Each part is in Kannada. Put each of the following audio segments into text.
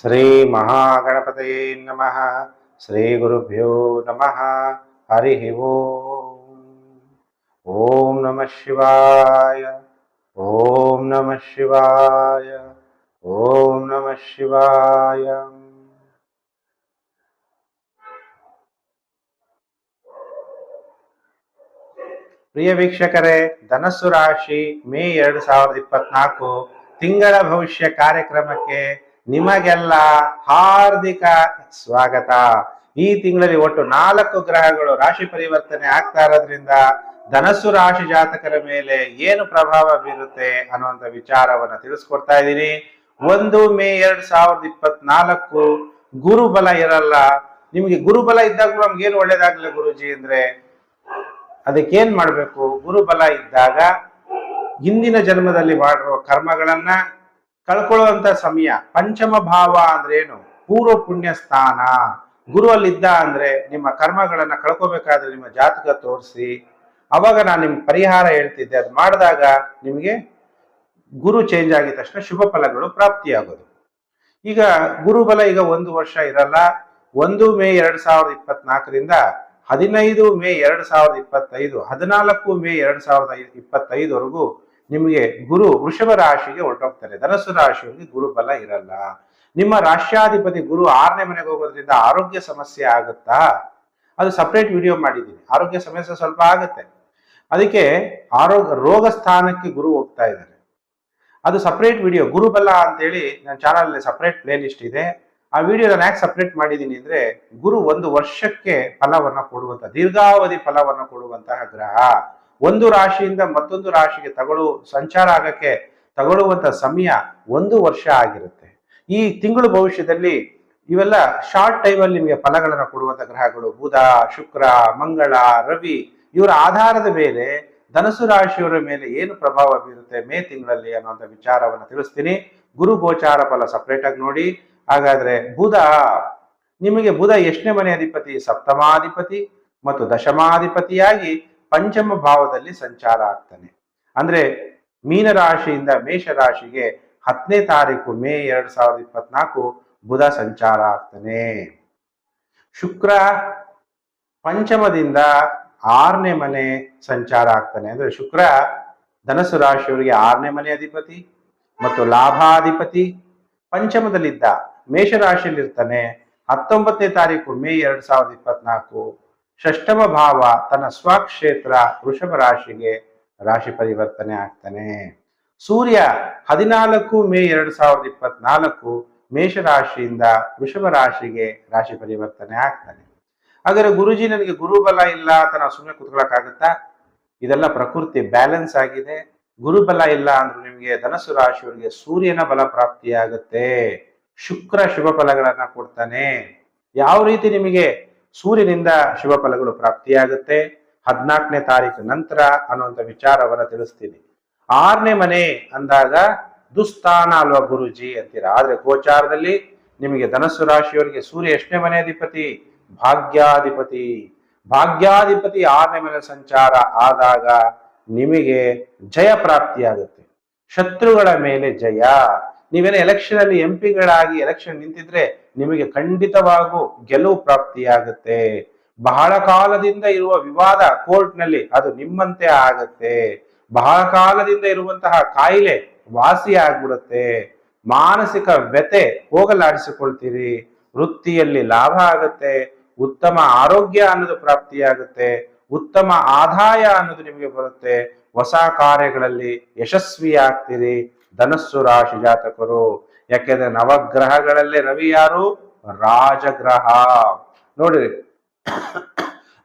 ಶ್ರೀ ಮಹಾಗಣಪತಯೇ ನಮಃ. ಶ್ರೀ ಗುರುಭ್ಯೋ ನಮಃ. ಹರಿ ಓಂ. ಓಂ ನಮಃ ಶಿವಾಯ. ಓಂ ನಮಃ ಶಿವಾಯ. ಓಂ ನಮಃ ಶಿವಾಯ. ಪ್ರಿಯ ವೀಕ್ಷಕರೇ, ಧನಸ್ಸು ರಾಶಿ ಮೇ ಎರಡು ಸಾವಿರದ ಇಪ್ಪತ್ನಾಲ್ಕು ತಿಂಗಳ ಭವಿಷ್ಯ ಕಾರ್ಯಕ್ರಮಕ್ಕೆ ನಿಮಗೆಲ್ಲ ಹಾರ್ದಿಕ ಸ್ವಾಗತ. ಈ ತಿಂಗಳಲ್ಲಿ ಒಟ್ಟು ನಾಲ್ಕು ಗ್ರಹಗಳು ರಾಶಿ ಪರಿವರ್ತನೆ ಆಗ್ತಾ ಇರೋದ್ರಿಂದ ಧನಸ್ಸು ರಾಶಿ ಜಾತಕರ ಮೇಲೆ ಏನು ಪ್ರಭಾವ ಬೀರುತ್ತೆ ಅನ್ನುವಂಥ ವಿಚಾರವನ್ನ ತಿಳಿಸ್ಕೊಡ್ತಾ ಇದ್ದೀನಿ. ಒಂದು ಮೇ ಎರಡ್ ಸಾವಿರದ ಇಪ್ಪತ್ನಾಲ್ಕು ಗುರುಬಲ ಇರಲ್ಲ. ನಿಮ್ಗೆ ಗುರುಬಲ ಇದ್ದಾಗ ನಮ್ಗೆ ಏನು ಒಳ್ಳೇದಾಗ್ಲಿ ಗುರುಜಿ ಅಂದ್ರೆ ಅದಕ್ಕೇನ್ ಮಾಡ್ಬೇಕು? ಗುರುಬಲ ಇದ್ದಾಗ ಹಿಂದಿನ ಜನ್ಮದಲ್ಲಿ ಮಾಡಿರುವ ಕರ್ಮಗಳನ್ನ ಕಳ್ಕೊಳ್ಳುವಂತ ಸಮಯ. ಪಂಚಮ ಭಾವ ಅಂದ್ರೆ ಏನು? ಪೂರ್ವ ಪುಣ್ಯ ಸ್ಥಾನ. ಗುರು ಅಲ್ಲಿದ್ದ ಅಂದ್ರೆ ನಿಮ್ಮ ಕರ್ಮಗಳನ್ನ ಕಳ್ಕೋಬೇಕಾದ್ರೆ ನಿಮ್ಮ ಜಾತಕ ತೋರಿಸಿ. ಅವಾಗ ನಾನು ನಿಮ್ ಪರಿಹಾರ ಹೇಳ್ತಿದ್ದೆ. ಅದು ಮಾಡಿದಾಗ ನಿಮಗೆ ಗುರು ಚೇಂಜ್ ಆಗಿದ ತಕ್ಷಣ ಶುಭ ಫಲಗಳು ಪ್ರಾಪ್ತಿಯಾಗೋದು. ಈಗ ಗುರುಬಲ ಈಗ ಒಂದು ವರ್ಷ ಇರಲ್ಲ. ಒಂದು ಮೇ ಎರಡ್ ಸಾವಿರದ ಇಪ್ಪತ್ನಾಲ್ಕರಿಂದ ಹದಿನೈದು ಮೇ ಎರಡ್ ಸಾವಿರದ ಇಪ್ಪತ್ತೈದು, ಹದಿನಾಲ್ಕು ಮೇ ಎರಡ್ ಸಾವಿರದ ಇಪ್ಪತ್ತೈದವರೆಗೂ ನಿಮಗೆ ಗುರು ವೃಷಭ ರಾಶಿಗೆ ಹೊರಟೋಗ್ತಾರೆ. ಧನಸ್ಸು ರಾಶಿಯವರಿಗೆ ಗುರುಬಲ ಇರಲ್ಲ. ನಿಮ್ಮ ರಾಷ್ಟ್ರಾಧಿಪತಿ ಗುರು ಆರನೇ ಮನೆಗೆ ಹೋಗೋದ್ರಿಂದ ಆರೋಗ್ಯ ಸಮಸ್ಯೆ ಆಗುತ್ತಾ? ಅದು ಸಪ್ರೇಟ್ ವಿಡಿಯೋ ಮಾಡಿದ್ದೀನಿ. ಆರೋಗ್ಯ ಸಮಸ್ಯೆ ಸ್ವಲ್ಪ ಆಗುತ್ತೆ. ಅದಕ್ಕೆ ಆರೋಗ್ಯ ರೋಗ ಸ್ಥಾನಕ್ಕೆ ಗುರು ಹೋಗ್ತಾ ಇದ್ದಾರೆ. ಅದು ಸಪ್ರೇಟ್ ವಿಡಿಯೋ ಗುರುಬಲ ಅಂತೇಳಿ ನನ್ನ ಚಾನಲ್ ಸಪ್ರೇಟ್ ಪ್ಲೇ ಲಿಸ್ಟ್ ಇದೆ. ಆ ವಿಡಿಯೋ ನಾನು ಯಾಕೆ ಸಪ್ರೇಟ್ ಮಾಡಿದ್ದೀನಿ ಅಂದ್ರೆ ಗುರು ಒಂದು ವರ್ಷಕ್ಕೆ ಫಲವನ್ನು ಕೊಡುವಂತ, ದೀರ್ಘಾವಧಿ ಫಲವನ್ನು ಕೊಡುವಂತಹ ಗ್ರಹ. ಒಂದು ರಾಶಿಯಿಂದ ಮತ್ತೊಂದು ರಾಶಿಗೆ ತಗೊಳ್ಳುವ ಸಂಚಾರ ಆಗಕ್ಕೆ ತಗೊಳ್ಳುವಂತ ಸಮಯ ಒಂದು ವರ್ಷ ಆಗಿರುತ್ತೆ. ಈ ತಿಂಗಳು ಭವಿಷ್ಯದಲ್ಲಿ ಇವೆಲ್ಲ ಶಾರ್ಟ್ ಟೈಮಲ್ಲಿ ನಿಮಗೆ ಫಲಗಳನ್ನು ಕೊಡುವಂತ ಗ್ರಹಗಳು, ಬುಧ, ಶುಕ್ರ, ಮಂಗಳ, ರವಿ ಇವರ ಆಧಾರದ ಮೇಲೆ ಧನಸು ರಾಶಿಯವರ ಮೇಲೆ ಏನು ಪ್ರಭಾವ ಬೀರುತ್ತೆ ಮೇ ತಿಂಗಳಲ್ಲಿ ಅನ್ನೋಂಥ ವಿಚಾರವನ್ನು ತಿಳಿಸ್ತೀನಿ. ಗುರು ಗೋಚಾರ ಫಲ ಸಪ್ರೇಟ್ ಆಗಿ ನೋಡಿ. ಹಾಗಾದ್ರೆ ಬುಧ, ನಿಮಗೆ ಬುಧ ಎಷ್ಟನೇ ಮನೆ ಅಧಿಪತಿ, ಸಪ್ತಮಾಧಿಪತಿ ಮತ್ತು ದಶಮಾಧಿಪತಿಯಾಗಿ ಪಂಚಮ ಭಾವದಲ್ಲಿ ಸಂಚಾರ ಆಗ್ತಾನೆ. ಅಂದ್ರೆ ಮೀನ ರಾಶಿಯಿಂದ ಮೇಷ ರಾಶಿಗೆ ಹತ್ತನೇ ತಾರೀಕು ಮೇ ಎರಡ್ ಸಾವಿರದ ಇಪ್ಪತ್ನಾಲ್ಕು ಬುಧ ಸಂಚಾರ ಆಗ್ತಾನೆ. ಶುಕ್ರ ಪಂಚಮದಿಂದ ಆರನೇ ಮನೆ ಸಂಚಾರ ಆಗ್ತಾನೆ. ಅಂದ್ರೆ ಶುಕ್ರ ಧನಸು ರಾಶಿಯವರಿಗೆ ಆರನೇ ಮನೆ ಅಧಿಪತಿ ಮತ್ತು ಲಾಭಾಧಿಪತಿ. ಪಂಚಮದಲ್ಲಿದ್ದ ಮೇಷರಾಶಿಯಲ್ಲಿರ್ತಾನೆ. ಹತ್ತೊಂಬತ್ತನೇ ತಾರೀಕು ಮೇ ಎರಡ್ ಸಾವಿರದ ಇಪ್ಪತ್ನಾಲ್ಕು ಷಷ್ಟಮ ಭಾವ ತನ್ನ ಸ್ವಕ್ಷೇತ್ರ ವೃಷಭ ರಾಶಿಗೆ ರಾಶಿ ಪರಿವರ್ತನೆ ಆಗ್ತಾನೆ. ಸೂರ್ಯ ಹದಿನಾಲ್ಕು ಮೇ ಎರಡು ಸಾವಿರದ ಇಪ್ಪತ್ನಾಲ್ಕು ಮೇಷರಾಶಿಯಿಂದ ವೃಷಭ ರಾಶಿಗೆ ರಾಶಿ ಪರಿವರ್ತನೆ ಆಗ್ತಾನೆ. ಹಾಗಾದ್ರೆ ಗುರುಜಿ ನನಗೆ ಗುರುಬಲ ಇಲ್ಲ ಅಂತ ಸುಮ್ಮನೆ ಕುತ್ಕೊಳಕ್ಕಾಗತ್ತಾ? ಇದೆಲ್ಲ ಪ್ರಕೃತಿ ಬ್ಯಾಲೆನ್ಸ್ ಆಗಿದೆ. ಗುರುಬಲ ಇಲ್ಲ ಅಂದ್ರೆ ನಿಮಗೆ ಧನಸು ರಾಶಿಯವರಿಗೆ ಸೂರ್ಯನ ಬಲ ಪ್ರಾಪ್ತಿಯಾಗುತ್ತೆ. ಶುಕ್ರ ಶುಭ ಫಲಗಳನ್ನ ಕೊಡ್ತಾನೆ. ಯಾವ ರೀತಿ ನಿಮಗೆ ಸೂರ್ಯನಿಂದ ಶುಭ ಫಲಗಳು ಪ್ರಾಪ್ತಿಯಾಗುತ್ತೆ. ಹದಿನಾಲ್ಕನೇ ತಾರೀಕು ನಂತರ ಅನ್ನುವಂಥ ವಿಚಾರವನ್ನು ತಿಳಿಸ್ತೀನಿ. ಆರನೇ ಮನೆ ಅಂದಾಗ ದುಸ್ಥಾನ ಅಲ್ವಾ ಗುರುಜಿ ಅಂತೀರ. ಆದ್ರೆ ಗೋಚಾರದಲ್ಲಿ ನಿಮಗೆ ಧನಸ್ಸು ರಾಶಿಯವರಿಗೆ ಸೂರ್ಯ ಎಷ್ಟನೇ ಮನೆ ಅಧಿಪತಿ? ಭಾಗ್ಯಾಧಿಪತಿ. ಭಾಗ್ಯಾಧಿಪತಿ ಆರನೇ ಮನೆ ಸಂಚಾರ ಆದಾಗ ನಿಮಗೆ ಜಯ ಪ್ರಾಪ್ತಿಯಾಗುತ್ತೆ. ಶತ್ರುಗಳ ಮೇಲೆ ಜಯ. ನೀವೇನು ಎಲೆಕ್ಷನ್ ಅಲ್ಲಿ ಎಂ ಪಿಗಳಾಗಿ ಎಲೆಕ್ಷನ್ ನಿಂತಿದ್ರೆ ನಿಮಗೆ ಖಂಡಿತವಾಗೂ ಗೆಲುವು ಪ್ರಾಪ್ತಿಯಾಗುತ್ತೆ. ಬಹಳ ಕಾಲದಿಂದ ಇರುವ ವಿವಾದ ಕೋರ್ಟ್ನಲ್ಲಿ ಅದು ನಿಮ್ಮಂತೆ ಆಗತ್ತೆ. ಬಹಳ ಕಾಲದಿಂದ ಇರುವಂತಹ ಕಾಯಿಲೆ ವಾಸಿ ಆಗ್ಬಿಡುತ್ತೆ. ಮಾನಸಿಕ ವ್ಯತೆ ಹೋಗಲಾಡಿಸಿಕೊಳ್ತೀರಿ. ವೃತ್ತಿಯಲ್ಲಿ ಲಾಭ ಆಗುತ್ತೆ. ಉತ್ತಮ ಆರೋಗ್ಯ ಅನ್ನೋದು ಪ್ರಾಪ್ತಿಯಾಗುತ್ತೆ. ಉತ್ತಮ ಆದಾಯ ಅನ್ನೋದು ನಿಮಗೆ ಬರುತ್ತೆ. ಹೊಸ ಕಾರ್ಯಗಳಲ್ಲಿ ಯಶಸ್ವಿ ಆಗ್ತೀರಿ ಧನಸ್ಸು ರಾಶಿ ಜಾತಕರು. ಯಾಕೆಂದ್ರೆ ನವಗ್ರಹಗಳಲ್ಲಿ ರವಿ ಯಾರು? ರಾಜಗ್ರಹ. ನೋಡಿರಿ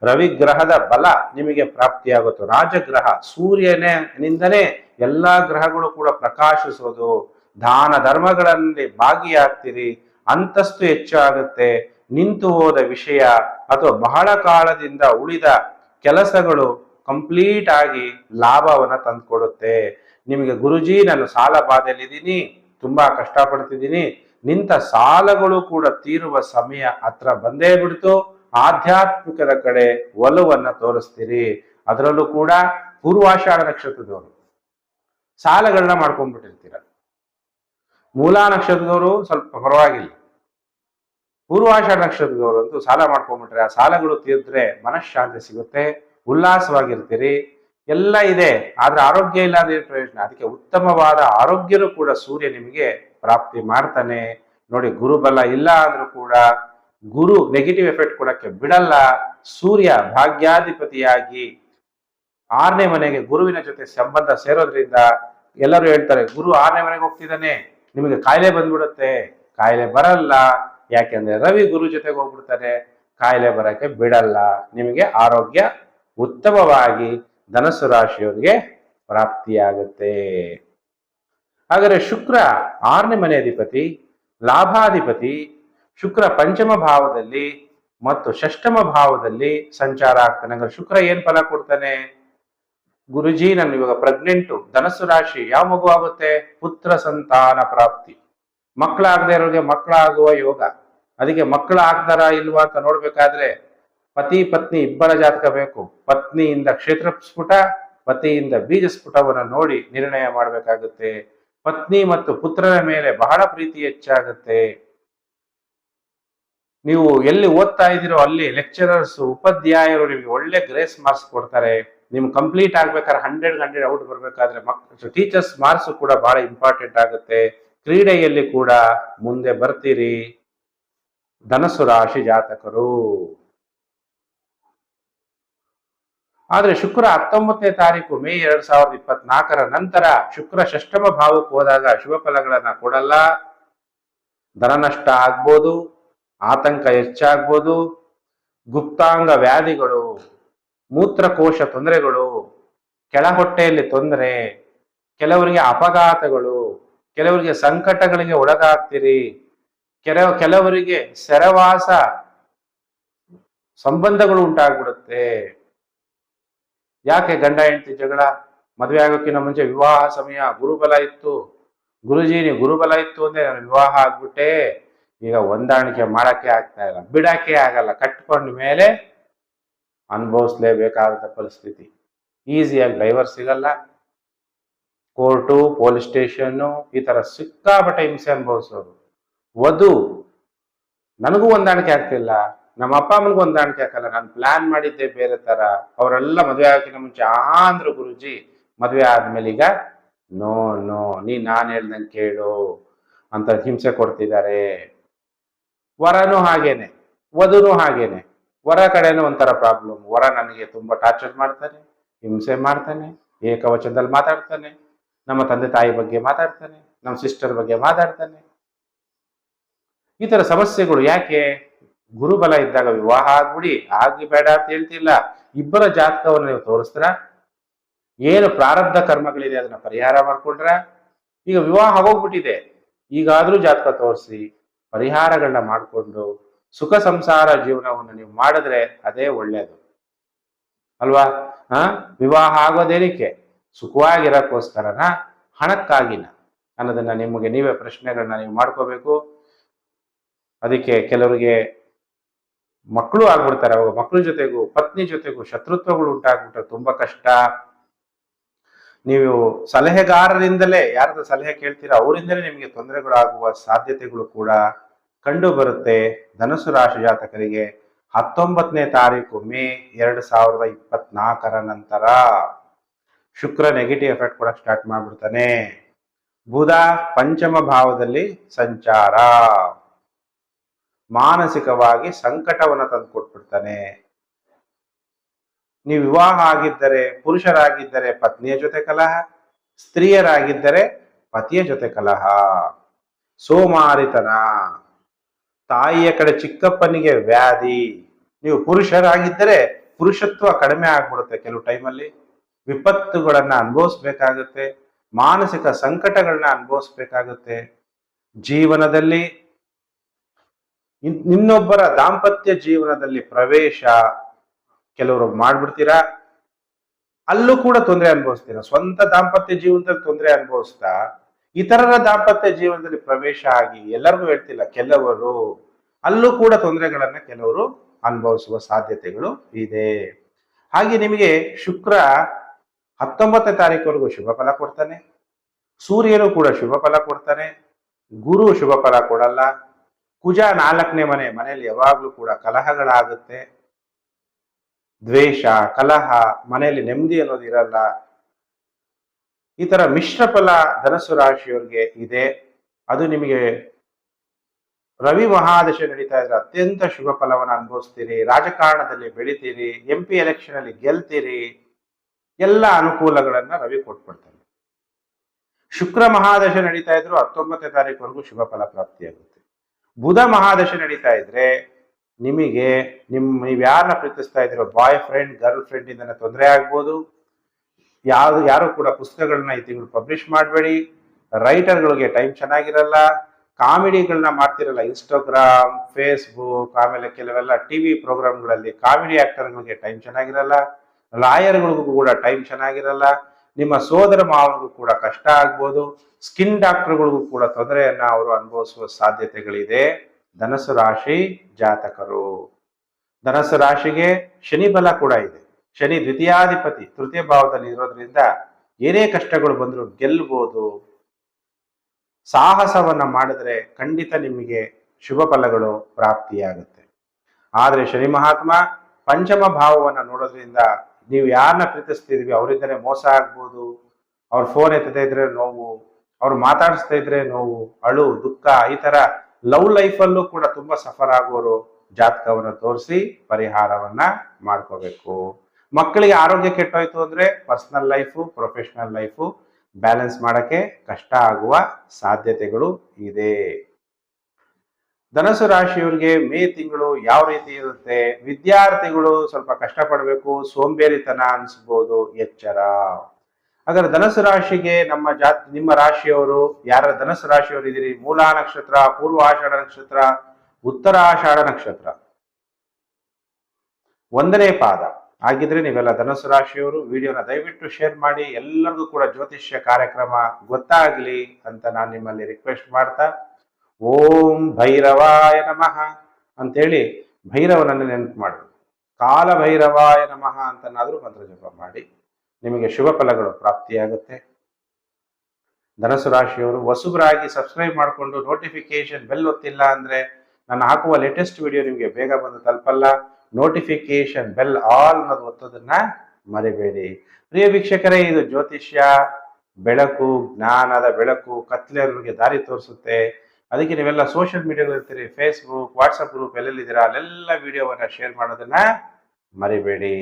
ರವಿ ಗ್ರಹದ ಬಲ ನಿಮಗೆ ಪ್ರಾಪ್ತಿಯಾಗುತ್ತೆ ರಾಜಗ್ರಹ ಸೂರ್ಯನೇ ನಿಂದನೇ ಎಲ್ಲಾ ಗ್ರಹಗಳು ಕೂಡ ಪ್ರಕಾಶಿಸೋದು ದಾನ ಧರ್ಮಗಳಲ್ಲಿ ಭಾಗಿಯಾಗ್ತೀರಿ, ಅಂತಸ್ತು ಹೆಚ್ಚಾಗುತ್ತೆ. ನಿಂತು ಹೋದ ವಿಷಯ ಅಥವಾ ಬಹಳ ಕಾಲದಿಂದ ಉಳಿದ ಕೆಲಸಗಳು ಕಂಪ್ಲೀಟ್ ಆಗಿ ಲಾಭವನ್ನ ತಂದ್ಕೊಡುತ್ತೆ. ನಿಮಗೆ ಗುರುಜಿ, ನಾನು ಸಾಲ ಬಾಧೆಯಲ್ಲಿದ್ದೀನಿ. ತುಂಬಾ ಕಷ್ಟಪಡ್ತಿದ್ದೀನಿ. ನಿಂತ ಸಾಲಗಳು ಕೂಡ ತೀರುವ ಸಮಯ ಹತ್ರ ಬಂದೇ ಬಿಡ್ತು. ಆಧ್ಯಾತ್ಮಿಕದ ಕಡೆ ಒಲವನ್ನ ತೋರಿಸ್ತೀರಿ. ಅದರಲ್ಲೂ ಕೂಡ ಪೂರ್ವಾಷಾಢ ನಕ್ಷತ್ರದವರು ಸಾಲಗಳನ್ನ ಮಾಡ್ಕೊಂಡ್ಬಿಟ್ಟಿರ್ತೀರ. ಮೂಲಾ ನಕ್ಷತ್ರದವರು ಸ್ವಲ್ಪ ಪರವಾಗಿಲ್ಲ. ಪೂರ್ವಾಷಾಢ ನಕ್ಷತ್ರದವರಂತೂ ಸಾಲ ಮಾಡ್ಕೊಂಡ್ಬಿಟ್ರೆ ಆ ಸಾಲಗಳು ತೀರಿದ್ರೆ ಮನಃಶಾಂತಿ ಸಿಗುತ್ತೆ. ಉಲ್ಲಾಸವಾಗಿರ್ತೀರಿ. ಎಲ್ಲ ಇದೆ, ಆದ್ರೆ ಆರೋಗ್ಯ ಇಲ್ಲ ಅಂದ್ರೆ ಪ್ರಯೋಜನ. ಅದಕ್ಕೆ ಉತ್ತಮವಾದ ಆರೋಗ್ಯನೂ ಕೂಡ ಸೂರ್ಯ ನಿಮಗೆ ಪ್ರಾಪ್ತಿ ಮಾಡ್ತಾನೆ. ನೋಡಿ ಗುರುಬಲ ಇಲ್ಲ ಅಂದ್ರೂ ಕೂಡ ಗುರು ನೆಗೆಟಿವ್ ಎಫೆಕ್ಟ್ ಕೊಡಕ್ಕೆ ಬಿಡಲ್ಲ. ಸೂರ್ಯ ಭಾಗ್ಯಾಧಿಪತಿಯಾಗಿ ಆರನೇ ಮನೆಗೆ ಗುರುವಿನ ಜೊತೆ ಸಂಬಂಧ ಸೇರೋದ್ರಿಂದ ಎಲ್ಲರೂ ಹೇಳ್ತಾರೆ, ಗುರು ಆರನೇ ಮನೆಗೆ ಹೋಗ್ತಿದ್ದಾನೆ. ನಿಮಗೆ ಕಾಯಿಲೆ ಬಂದ್ಬಿಡುತ್ತೆ. ಕಾಯಿಲೆ ಬರಲ್ಲ. ಯಾಕೆಂದ್ರೆ ರವಿ ಗುರು ಜೊತೆಗೆ ಹೋಗ್ಬಿಡ್ತಾರೆ. ಕಾಯಿಲೆ ಬರಕ್ಕೆ ಬಿಡಲ್ಲ. ನಿಮಗೆ ಆರೋಗ್ಯ ಉತ್ತಮವಾಗಿ ಧನಸ್ಸು ರಾಶಿಯವರಿಗೆ ಪ್ರಾಪ್ತಿಯಾಗುತ್ತೆ. ಹಾಗಾದ್ರೆ ಶುಕ್ರ ಆರನೇ ಮನೆ ಅಧಿಪತಿ, ಲಾಭಾಧಿಪತಿ, ಶುಕ್ರ ಪಂಚಮ ಭಾವದಲ್ಲಿ ಮತ್ತು ಷಷ್ಠಮ ಭಾವದಲ್ಲಿ ಸಂಚಾರ ಆಗ್ತಾನೆ. ಅಂದ್ರೆ ಶುಕ್ರ ಏನ್ ಫಲ ಕೊಡ್ತಾನೆ? ಗುರುಜಿ, ನಾನು ಇವಾಗ ಪ್ರೆಗ್ನೆಂಟು ಧನಸ್ಸು ರಾಶಿ ಯಾವ ಮಗು ಆಗುತ್ತೆ? ಪುತ್ರ ಸಂತಾನ ಪ್ರಾಪ್ತಿ. ಮಕ್ಕಳಾಗದೆ ಇರೋರಿಗೆ ಮಕ್ಕಳಾಗುವ ಯೋಗ. ಅದಕ್ಕೆ ಮಕ್ಕಳು ಆಗ್ತಾರಾ ಇಲ್ವಾ ಅಂತ ನೋಡ್ಬೇಕಾದ್ರೆ ಪತಿ ಪತ್ನಿ ಇಬ್ಬರ ಜಾತಕ ಬೇಕು. ಪತ್ನಿಯಿಂದ ಕ್ಷೇತ್ರ ಸ್ಫುಟ ಪತಿಯಿಂದ ಬೀಜ ಸ್ಫುಟವನ್ನು ನೋಡಿ ನಿರ್ಣಯ ಮಾಡಬೇಕಾಗುತ್ತೆ. ಪತ್ನಿ ಮತ್ತು ಪುತ್ರರ ಮೇಲೆ ಬಹಳ ಪ್ರೀತಿ ಹೆಚ್ಚಾಗುತ್ತೆ. ನೀವು ಎಲ್ಲಿ ಓದ್ತಾ ಇದ್ದೀರೋ ಅಲ್ಲಿ ಲೆಕ್ಚರರ್ಸ್ ಉಪಾಧ್ಯಾಯರು ನಿಮಗೆ ಒಳ್ಳೆ ಗ್ರೇಸ್ ಮಾರ್ಕ್ಸ್ ಕೊಡ್ತಾರೆ. ನಿಮ್ ಕಂಪ್ಲೀಟ್ ಆಗ್ಬೇಕಾದ್ರೆ ಹಂಡ್ರೆಡ್ ಹಂಡ್ರೆಡ್ ಔಟ್ ಬರ್ಬೇಕಾದ್ರೆ ಮಕ್ ಟೀಚರ್ಸ್ ಮಾರ್ಕ್ಸ್ ಕೂಡ ಬಹಳ ಇಂಪಾರ್ಟೆಂಟ್ ಆಗುತ್ತೆ. ಕ್ರೀಡೆಯಲ್ಲಿ ಕೂಡ ಮುಂದೆ ಬರ್ತೀರಿ. ಧನಸು ರಾಶಿ ಜಾತಕರು. ಆದ್ರೆ ಶುಕ್ರ ಹತ್ತೊಂಬತ್ತನೇ ತಾರೀಕು ಮೇ ಎರಡ್ ಸಾವಿರದ ಇಪ್ಪತ್ನಾಲ್ಕರ ನಂತರ ಶುಕ್ರ ಷಷ್ಟಮ ಭಾವಕ್ಕೆ ಹೋದಾಗ ಶುಭ ಫಲಗಳನ್ನ ಕೊಡಲ್ಲ. ಧನ ನಷ್ಟ ಆಗ್ಬೋದು, ಆತಂಕ ಹೆಚ್ಚಾಗ್ಬೋದು, ಗುಪ್ತಾಂಗ ವ್ಯಾಧಿಗಳು, ಮೂತ್ರಕೋಶ ತೊಂದರೆಗಳು ಕೆಳ ಹೊಟ್ಟೆಯಲ್ಲಿ ತೊಂದರೆ, ಕೆಲವರಿಗೆ ಅಪಘಾತಗಳು, ಕೆಲವರಿಗೆ ಸಂಕಟಗಳಿಗೆ ಒಳಗಾಗ್ತೀರಿ, ಕೆಲ, ಕೆಲವರಿಗೆ ಸೆರವಾಸ ಸಂಬಂಧಗಳು ಉಂಟಾಗ್ಬಿಡುತ್ತೆ. ಯಾಕೆ ಗಂಡ ಹೆಂಡತಿ ಜಗಳ? ಮದುವೆ ಆಗೋಕ್ಕಿಂತ ಮುಂಚೆ ವಿವಾಹ ಸಮಯ ಗುರುಬಲ ಇತ್ತು. ಗುರುಜೀನಿ ಗುರುಬಲ ಇತ್ತು ಅಂದ್ರೆ ನಾನು ವಿವಾಹ ಆಗ್ಬಿಟ್ಟೆ. ಈಗ ಹೊಂದಾಣಿಕೆ ಮಾಡಕ್ಕೆ ಆಗ್ತಾ ಇಲ್ಲ. ಬಿಡಕ್ಕೆ ಆಗಲ್ಲ. ಕಟ್ಕೊಂಡ ಮೇಲೆ ಅನುಭವಿಸ್ಲೇಬೇಕಾದಂಥ ಪರಿಸ್ಥಿತಿ. ಈಸಿಯಾಗಿ ಡೈವರ್ಸ್ ಸಿಗಲ್ಲ. ಕೋರ್ಟು, ಪೊಲೀಸ್ ಸ್ಟೇಷನ್ನು ಈ ಥರ ಸಿಕ್ಕಾಪಟ್ಟೆ ಹಿಂಸೆ ಅನುಭವಿಸೋದು. ವಧು, ನನಗೂ ಹೊಂದಾಣಿಕೆ ಆಗ್ತಿಲ್ಲ. ನಮ್ಮ ಅಪ್ಪ ಅಮ್ಮನಿಗೆ ಹೊಂದಾಣಿಕೆ ಆಗಲ್ಲ ನಾನು ಪ್ಲಾನ್ ಮಾಡಿದ್ದೆ ಬೇರೆ ತರ. ಅವರೆಲ್ಲ ಮದುವೆ ಆಗೋಕ್ಕಿಂತ ಮುಂಚೆ ಆ ಗುರುಜಿ ಮದುವೆ ಆದ್ಮೇಲೆ ಈಗ, ನೋ ನೋ ನೀ ನಾನು ಹೇಳ್ದಂಗೆ ಕೇಳು ಅಂತ ಹಿಂಸೆ ಕೊಡ್ತಿದ್ದಾರೆ. ವರನೂ ಹಾಗೇನೆ, ವಧುನೂ ಹಾಗೇನೆ. ವರ ಕಡೆನೂ ಒಂಥರ ಪ್ರಾಬ್ಲಮ್ ವರ ನನಗೆ ತುಂಬಾ ಟಾರ್ಚರ್ ಮಾಡ್ತಾನೆ, ಹಿಂಸೆ ಮಾಡ್ತಾನೆ, ಏಕವಚನದಲ್ಲಿ ಮಾತಾಡ್ತಾನೆ, ನಮ್ಮ ತಂದೆ ತಾಯಿ ಬಗ್ಗೆ ಮಾತಾಡ್ತಾನೆ, ನಮ್ಮ ಸಿಸ್ಟರ್ ಬಗ್ಗೆ ಮಾತಾಡ್ತಾನೆ. ಈ ತರ ಸಮಸ್ಯೆಗಳು ಯಾಕೆ? ಗುರುಬಲ ಇದ್ದಾಗ ವಿವಾಹ ಆಗ್ಬಿಡಿ. ಆಗಿ ಬೇಡ ಅಂತ ಹೇಳ್ತಿಲ್ಲ. ಇಬ್ಬರ ಜಾತಕವನ್ನು ನೀವು ತೋರಿಸ್ತೀರ? ಏನು ಪ್ರಾರಬ್ಧ ಕರ್ಮಗಳಿದೆ ಅದನ್ನ ಪರಿಹಾರ ಮಾಡ್ಕೊಂಡ್ರ? ಈಗ ವಿವಾಹ ಹೋಗ್ಬಿಟ್ಟಿದೆ ಈಗಾದ್ರೂ ಜಾತಕ ತೋರಿಸಿ ಪರಿಹಾರಗಳನ್ನ ಮಾಡಿಕೊಂಡು ಸುಖ ಸಂಸಾರ ಜೀವನವನ್ನು ನೀವು ಮಾಡಿದ್ರೆ ಅದೇ ಒಳ್ಳೇದು. ಅಲ್ವಾ? ಹಾ ವಿವಾಹ ಆಗೋದೇನಕ್ಕೆ? ಸುಖವಾಗಿರೋಕ್ಕೋಸ್ಕರನ? ಹಣಕ್ಕಾಗಿನ? ಅನ್ನೋದನ್ನ ನಿಮಗೆ ನೀವೇ ಪ್ರಶ್ನೆಗಳನ್ನ ನೀವು ಮಾಡ್ಕೋಬೇಕು. ಅದಕ್ಕೆ ಕೆಲವರಿಗೆ ಮಕ್ಕಳು ಆಗ್ಬಿಡ್ತಾರೆ. ಅವಾಗ ಮಕ್ಕಳ ಜೊತೆಗೂ, ಪತ್ನಿ ಜೊತೆಗೂ ಶತ್ರುತ್ವಗಳು ಉಂಟಾಗ್ಬಿಟ್ರೆ ತುಂಬಾ ಕಷ್ಟ. ನೀವು ಸಲಹೆಗಾರರಿಂದಲೇ ಯಾರದ ಸಲಹೆ ಕೇಳ್ತೀರಾ ಅವರಿಂದಲೇ ನಿಮಗೆ ತೊಂದರೆಗಳಾಗುವ ಸಾಧ್ಯತೆಗಳು ಕೂಡ ಕಂಡು ಬರುತ್ತೆ ಧನುಸು ರಾಶಿ ಜಾತಕರಿಗೆ ಹತ್ತೊಂಬತ್ತನೇ ತಾರೀಕು ಮೇ ಎರಡು ಸಾವಿರದ ಇಪ್ಪತ್ನಾಲ್ಕರ ನಂತರ ಶುಕ್ರ ನೆಗೆಟಿವ್ ಎಫೆಕ್ಟ್ ಕೂಡ ಸ್ಟಾರ್ಟ್ ಮಾಡ್ಬಿಡ್ತಾನೆ. ಬುಧ ಪಂಚಮ ಭಾವದಲ್ಲಿ ಸಂಚಾರ. ಮಾನಸಿಕವಾಗಿ ಸಂಕಟವನ್ನು ತಂದು ಕೊಟ್ಬಿಡ್ತಾನೆ ನೀವು ವಿವಾಹ ಆಗಿದ್ದರೆ, ಪುರುಷರಾಗಿದ್ದರೆ ಪತ್ನಿಯ ಜೊತೆ ಕಲಹ, ಸ್ತ್ರೀಯರಾಗಿದ್ದರೆ ಪತಿಯ ಜೊತೆ ಕಲಹ. ಸೋಮಾರಿತನ. ತಾಯಿಯ ಕಡೆ ಚಿಕ್ಕಪ್ಪನಿಗೆ ವ್ಯಾಧಿ. ನೀವು ಪುರುಷರಾಗಿದ್ದರೆ ಪುರುಷತ್ವ ಕಡಿಮೆ ಆಗ್ಬಿಡುತ್ತೆ ಕೆಲವು ಟೈಮಲ್ಲಿ. ವಿಪತ್ತುಗಳನ್ನ ಅನುಭವಿಸ್ಬೇಕಾಗುತ್ತೆ. ಮಾನಸಿಕ ಸಂಕಟಗಳನ್ನ ಅನುಭವಿಸ್ಬೇಕಾಗುತ್ತೆ. ಜೀವನದಲ್ಲಿ ಇನ್ನೊಬ್ಬರ ದಾಂಪತ್ಯ ಜೀವನದಲ್ಲಿ ಪ್ರವೇಶ ಕೆಲವರು ಮಾಡ್ಬಿಡ್ತೀರಾ? ಅಲ್ಲೂ ಕೂಡ ತೊಂದರೆ ಅನುಭವಿಸ್ತೀರಾ? ಸ್ವಂತ ದಾಂಪತ್ಯ ಜೀವನದಲ್ಲಿ ತೊಂದರೆ ಅನುಭವಿಸ್ತಾ, ಇತರರ ದಾಂಪತ್ಯ ಜೀವನದಲ್ಲಿ ಪ್ರವೇಶ ಆಗಿ ಎಲ್ಲರಿಗೂ ಹೇಳ್ತಿಲ್ಲ, ಕೆಲವರು, ಅಲ್ಲೂ ಕೂಡ ತೊಂದರೆಗಳನ್ನ ಕೆಲವರು ಅನುಭವಿಸುವ ಸಾಧ್ಯತೆಗಳು ಇದೆ. ಹಾಗೆ ನಿಮಗೆ ಶುಕ್ರ ಹತ್ತೊಂಬತ್ತನೇ ತಾರೀಕುವರೆಗೂ ಶುಭ ಫಲ ಕೊಡ್ತಾನೆ. ಸೂರ್ಯನು ಕೂಡ ಶುಭ ಫಲ ಕೊಡ್ತಾನೆ. ಗುರು ಶುಭ ಫಲ ಕೊಡಲ್ಲ. ಕುಜ ನಾಲ್ಕನೇ ಮನೆ, ಮನೆಯಲ್ಲಿ ಯಾವಾಗ್ಲೂ ಕೂಡ ಕಲಹಗಳಾಗುತ್ತೆ. ದ್ವೇಷ, ಕಲಹ, ಮನೆಯಲ್ಲಿ ನೆಮ್ಮದಿ ಅನ್ನೋದು ಇರಲ್ಲ. ಈ ತರ ಮಿಶ್ರ ಫಲ ಧನಸ್ಸು ರಾಶಿಯವರಿಗೆ ಇದೆ. ಅದು ನಿಮಗೆ ರವಿ ಮಹಾದಶೆ ನಡೀತಾ ಇದ್ರೆ ಅತ್ಯಂತ ಶುಭ ಫಲವನ್ನು ಅನುಭವಿಸ್ತೀರಿ. ರಾಜಕಾರಣದಲ್ಲಿ ಬೆಳಿತೀರಿ ಎಂ ಪಿ ಎಲೆಕ್ಷನ್ ಅಲ್ಲಿ ಗೆಲ್ತೀರಿ. ಎಲ್ಲ ಅನುಕೂಲಗಳನ್ನ ರವಿ ಕೊಟ್ಬಿಡ್ತಾನೆ ಶುಕ್ರ ಮಹಾದಶೆ ನಡೀತಾ ಇದ್ರು ಹತ್ತೊಂಬತ್ತನೇ ತಾರೀಕುವರೆಗೂ ಶುಭ ಫಲ ಪ್ರಾಪ್ತಿಯಾಗುತ್ತೆ. ಬುಧ ಮಹಾದಶೆ ನಡೀತಾ ಇದ್ರೆ ನಿಮಗೆ ನಿಮ್ಮ ನೀವು ಯಾರನ್ನ ಪ್ರೀತಿಸ್ತಾ ಇದ್ದೀರೋ ಬಾಯ್ ಫ್ರೆಂಡ್ ಗರ್ಲ್ ಫ್ರೆಂಡ್ ಇಂದ ತೊಂದರೆ ಆಗ್ಬೋದು. ಯಾವ್ದು, ಯಾರು ಕೂಡ ಪುಸ್ತಕಗಳನ್ನ ಈ ತಿಂಗಳು ಪಬ್ಲಿಷ್ ಮಾಡಬೇಡಿ. ರೈಟರ್ಗಳಿಗೆ ಟೈಮ್ ಚೆನ್ನಾಗಿರಲ್ಲ. ಕಾಮಿಡಿಗಳನ್ನ ಮಾಡ್ತಿರಲ್ಲ ಇನ್ಸ್ಟಾಗ್ರಾಮ್ ಫೇಸ್ಬುಕ್ ಆಮೇಲೆ ಕೆಲವೆಲ್ಲ ಟಿ ವಿ ಪ್ರೋಗ್ರಾಮ್ಗಳಲ್ಲಿ ಕಾಮಿಡಿ ಆಕ್ಟರ್ಗಳಿಗೆ ಟೈಮ್ ಚೆನ್ನಾಗಿರಲ್ಲ. ಲಾಯರ್ಗಳಿಗೂ ಕೂಡ ಟೈಮ್ ಚೆನ್ನಾಗಿರಲ್ಲ. ನಿಮ್ಮ ಸೋದರ ಮಾವನಿಗೂ ಕೂಡ ಕಷ್ಟ ಆಗ್ಬೋದು ಸ್ಕಿನ್ ಡಾಕ್ಟರ್ಗಳಿಗೂ ಕೂಡ ತೊಂದರೆಯನ್ನ ಅವರು ಅನುಭವಿಸುವ ಸಾಧ್ಯತೆಗಳಿದೆ. ಧನಸು ರಾಶಿ ಜಾತಕರು. ಧನಸ್ಸು ರಾಶಿಗೆ ಶನಿ ಬಲ ಕೂಡ ಇದೆ. ಶನಿ ದ್ವಿತೀಯಾಧಿಪತಿ, ತೃತೀಯ ಭಾವದಲ್ಲಿ ಇರೋದ್ರಿಂದ ಏನೇ ಕಷ್ಟಗಳು ಬಂದರೂ ಗೆಲ್ಬೋದು. ಸಾಹಸವನ್ನ ಮಾಡಿದ್ರೆ ಖಂಡಿತ ನಿಮಗೆ ಶುಭ ಫಲಗಳು ಪ್ರಾಪ್ತಿಯಾಗುತ್ತೆ. ಆದರೆ ಶನಿ ಮಹಾತ್ಮ ಪಂಚಮ ಭಾವವನ್ನು ನೋಡೋದ್ರಿಂದ ನೀವು ಯಾರನ್ನ ಪ್ರೀತಿಸ್ತಿದ್ವಿ, ಅವರಿದ್ದರೆ ಮೋಸ ಆಗ್ಬೋದು, ಅವ್ರ ಫೋನ್ ಎತ್ತದೇ ಇದ್ರೆ ನೋವು, ಅವ್ರು ಮಾತಾಡಿಸ್ತಾ ಇದ್ರೆ ನೋವು, ಅಳು, ದುಃಖ, ಈ ತರ ಲವ್ ಲೈಫಲ್ಲೂ ಕೂಡ ತುಂಬಾ ಸಫರ್ ಆಗೋರು ಜಾತಕವನ್ನು ತೋರಿಸಿ ಪರಿಹಾರವನ್ನ ಮಾಡ್ಕೋಬೇಕು. ಮಕ್ಕಳಿಗೆ ಆರೋಗ್ಯ ಕೆಟ್ಟೋಯ್ತು ಅಂದ್ರೆ personal life professional life balance ಮಾಡಕ್ಕೆ ಕಷ್ಟ ಆಗುವ ಸಾಧ್ಯತೆಗಳು ಇದೆ. ಧನಸು ರಾಶಿಯವರಿಗೆ ಮೇ ತಿಂಗಳು ಯಾವ ರೀತಿ ಇರುತ್ತೆ? ವಿದ್ಯಾರ್ಥಿಗಳು ಸ್ವಲ್ಪ ಕಷ್ಟಪಡಬೇಕು, ಸೋಂಬೇರಿತನ ಅನಿಸ್ಬೋದು, ಎಚ್ಚರ. ಹಾಗಾದ್ರೆ ಧನಸು ರಾಶಿಗೆ ನಮ್ಮ ಜಾತಿ, ನಿಮ್ಮ ರಾಶಿಯವರು ಯಾರ ಧನಸು ರಾಶಿಯವರು ಇದ್ದೀರಿ? ಮೂಲ ನಕ್ಷತ್ರ, ಪೂರ್ವ ಆಷಾಢ ನಕ್ಷತ್ರ, ಉತ್ತರ ಆಷಾಢ ನಕ್ಷತ್ರ? ಒಂದನೇ ಪಾದ. ಹಾಗಿದ್ರೆ ನೀವೆಲ್ಲ ಧನಸು ರಾಶಿಯವರು, ವಿಡಿಯೋನ ದಯವಿಟ್ಟು ಶೇರ್ ಮಾಡಿ, ಎಲ್ಲರಿಗೂ ಕೂಡ ಜ್ಯೋತಿಷ್ಯ ಕಾರ್ಯಕ್ರಮ ಗೊತ್ತಾಗ್ಲಿ ಅಂತ ನಾನು ನಿಮ್ಮಲ್ಲಿ ರಿಕ್ವೆಸ್ಟ್ ಮಾಡ್ತಾ ಓಂ ಭೈರವಾಯ ನಮಃ ಅಂತೇಳಿ ಭೈರವನನ್ನು ನೆನಪು ಮಾಡಿ. ಕಾಲ ಭೈರವಾಯ ನಮಃ ಅಂತನಾದರೂ ಮಂತ್ರ ಜಪ ಮಾಡಿ. ನಿಮಗೆ ಶುಭ ಫಲಗಳು ಪ್ರಾಪ್ತಿಯಾಗುತ್ತೆ. ಧನಸು ರಾಶಿಯವರು ವಸುಬರಾಗಿ ಸಬ್ಸ್ಕ್ರೈಬ್ ಮಾಡಿಕೊಂಡು ನೋಟಿಫಿಕೇಶನ್ ಬೆಲ್ ಒತ್ತಿಲ್ಲ ಅಂದರೆ ನಾನು ಹಾಕುವ ಲೇಟೆಸ್ಟ್ ವಿಡಿಯೋ ನಿಮಗೆ ಬೇಗ ಬಂದು ತಲುಪಲ್ಲ. ನೋಟಿಫಿಕೇಶನ್ ಬೆಲ್ ಆಲ್ ಅನ್ನೋದು ಒತ್ತೋದನ್ನ ಮರಿಬೇಡಿ. ಪ್ರಿಯ ವೀಕ್ಷಕರೇ, ಇದು ಜ್ಯೋತಿಷ್ಯ. ಬೆಳಕು, ಜ್ಞಾನದ ಬೆಳಕು ಕತ್ಲೆಯವರಿಗೆ ದಾರಿ ತೋರಿಸುತ್ತೆ. ಅದಕ್ಕೆ ನೀವೆಲ್ಲ ಸೋಷಿಯಲ್ ಮೀಡಿಯಾಗಳಿರ್ತೀರಿ ಫೇಸ್ಬುಕ್ ವಾಟ್ಸಪ್ ಗ್ರೂಪ್ ಎಲ್ಲೆಲ್ಲಿದ್ದೀರಾ, ಅಲ್ಲೆಲ್ಲ ವಿಡಿಯೋವನ್ನ ಶೇರ್ ಮಾಡೋದನ್ನ ಮರಿಬೇಡಿ.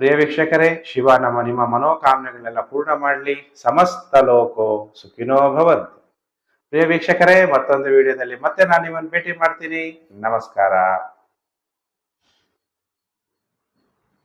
ಪ್ರಿಯ ವೀಕ್ಷಕರೇ, ಶಿವ ನಮ್ಮ ನಿಮ್ಮ ಮನೋಕಾಮನೆಗಳನ್ನೆಲ್ಲ ಪೂರ್ಣ ಮಾಡಲಿ, ಸಮಸ್ತ ಲೋಕೋ ಸುಖಿನೋ ಭವಂತು. ಪ್ರಿಯ ವೀಕ್ಷಕರೇ, ಮತ್ತೊಂದು ವಿಡಿಯೋದಲ್ಲಿ ಮತ್ತೆ ನಾನು ನಿಮ್ಮನ್ನು ಭೇಟಿ ಮಾಡ್ತೀನಿ. ನಮಸ್ಕಾರ.